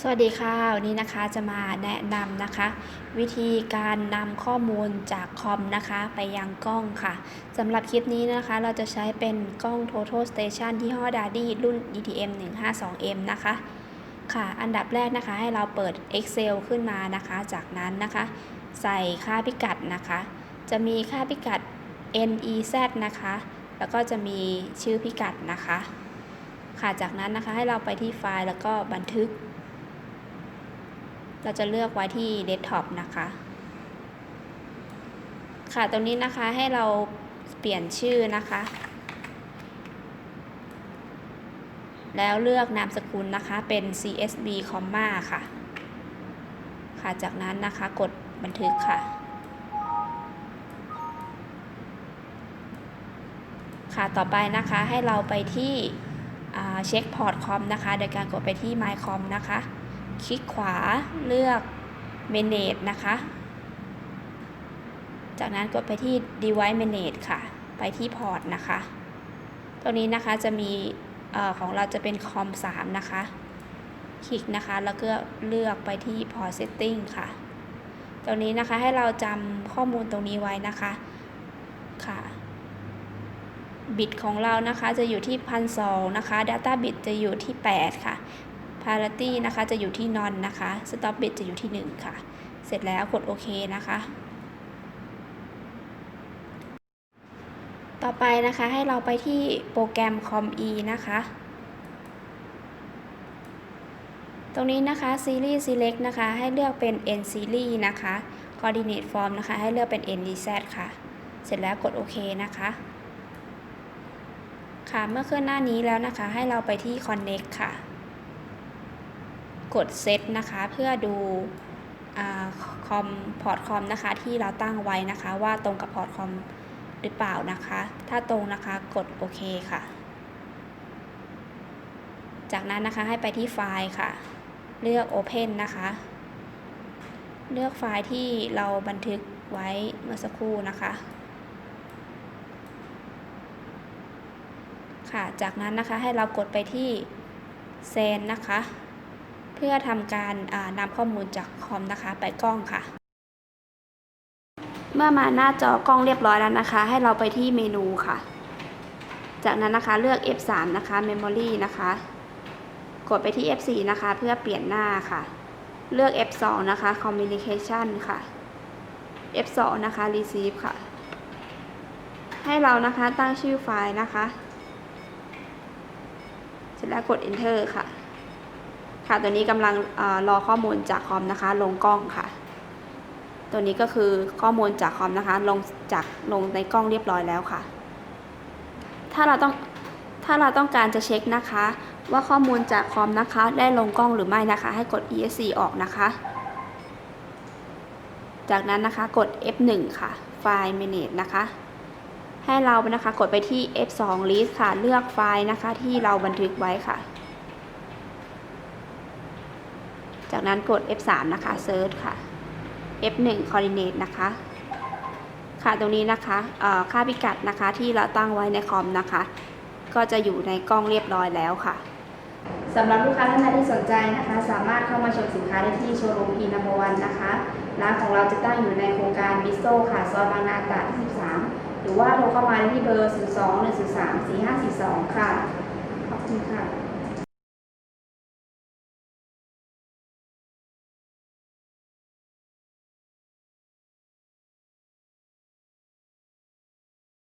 สวัสดีค่ะ วันนี้นะคะจะมาแนะนำนะคะ วิธีการนำข้อมูลจากคอมนะคะ ไปยังกล้องค่ะสำหรับคลิปนี้นะคะ เราจะใช้เป็นกล้อง Total Station ที่ห้อ Dardy รุ่น DTM 152M นะคะค่ะ อันดับแรกนะคะให้เราเปิด Excel ขึ้นมานะคะ จากนั้นนะคะ ใส่ค่าพิกัดนะคะ จะมีค่าพิกัด NEZ นะคะ แล้วก็จะมีชื่อพิกัดนะคะ ค่ะจากนั้นนะคะให้เราไปที่ไฟล์แล้วก็บันทึก เราจะเลือกไว้ที่เดสก์ท็อปนะคะ ค่ะตรงนี้นะคะให้เราเปลี่ยนชื่อนะคะ แล้วเลือกนามสกุลนะคะเป็น CSB คอมมาค่ะ ค่ะจากนั้นนะคะกดบันทึกค่ะค่ะ ต่อไปนะคะให้เราไปที่เช็คพอร์ตคอมนะคะ โดยการกดไปที่ My Com นะคะ คลิกขวาเลือก Manage นะคะ จากนั้นกดไปที่ Device Manage ค่ะ ไปที่พอร์ตนะคะ ตรงนี้นะคะจะมีอของเราจะเป็นคอม3นะคะ คลิกนะคะ แล้วก็เลือกไปที่พอร์ต Setting ค่ะ ตรงนี้นะคะให้เราจำข้อมูลตรงนี้ไว้นะคะค่ะบิตของเรานะคะจะอยู่ที่พันสนะคะ Data bit จะอยู่ที่ 8 ค่ะ Parity นะคะจะอยู่ที่ non นะคะ Stop bit จะอยู่ที่ 1 ค่ะ เสร็จแล้วกดโอเคนะคะ ต่อไปนะคะให้เราไปที่โปรแกรม COME นะคะ ตรงนี้นะคะ Series Select นะคะให้เลือกเป็น N Series นะคะ Coordinate Form นะคะให้เลือกเป็น NDZ ค่ะ เสร็จแล้วกดโอเคนะคะค่ะ เมื่อขึ้นหน้านี้แล้วนะคะ ให้เราไปที่ Connect ค่ะ กดเซตนะคะเพื่อดูคอมพอร์ตคอมนะคะที่เราตั้งไว้นะคะ ว่าตรงกับพอร์ตคอมหรือเปล่านะคะ ถ้าตรงนะคะกดโอเคค่ะ จากนั้นนะคะให้ไปที่ไฟล์ค่ะ เลือก Open นะคะ เลือกไฟล์ที่เราบันทึกไว้เมื่อสักครู่นะคะ ค่ะ จากนั้นนะคะให้เรากดไปที่เซนนะคะ เพื่อทำการนำข้อมูลจากคอมนะคะ ไปกล้องค่ะ เมื่อมาหน้าจอกล้องเรียบร้อยแล้วนะคะ ให้เราไปที่เมนูค่ะ จากนั้นนะคะเลือก F3 นะคะ Memory นะคะ กดไปที่ F4 นะคะ เพื่อเปลี่ยนหน้าค่ะ เลือก F2 นะคะ Communication ค่ะ F2 นะคะ Receive ค่ะ ให้เรานะคะตั้งชื่อไฟล์นะคะ เสร็จแล้วกด Enter ค่ะ ค่ะตัวนี้กำลังรอข้อมูลจากคอมนะคะ ลงกล้องค่ะ ตัวนี้ก็คือข้อมูลจากคอมนะคะ ลงจากลงในกล้องเรียบร้อยแล้วค่ะ ถ้าเราต้องถ้าเราต้องการจะเช็คนะคะ ว่าข้อมูลจากคอมนะคะ ได้ลงกล้องหรือไม่นะคะ ให้กด ESC ออกนะคะ จากนั้นนะคะกด F1 ค่ะ ไฟล์ Manage นะคะให้เรานะคะกดไปที่ F2 list ค่ะ เลือกไฟล์นะคะที่เราบันทึกไว้ค่ะ จากนั้นกด F3 นะคะ Search ค่ะ F1 Coordinate นะคะ ค่ะตรงนี้นะคะค่าพิกัดนะคะที่เราตั้งไว้ในคอมนะคะ ก็จะอยู่ในกล้องเรียบร้อยแล้วค่ะสำหรับลูกค้าท่านใดที่สนใจนะคะ สามารถเข้ามาชมสินค้าได้ที่โชว์รูมอีนัมวันนะคะร้านของเราจะตั้งอยู่ในโครงการบิโซค่ะซอยบางนาตราด23หรือว่าโทรเข้ามาที่เบอร์ 02 103 4542 ค่ะ ขอบคุณค่ะ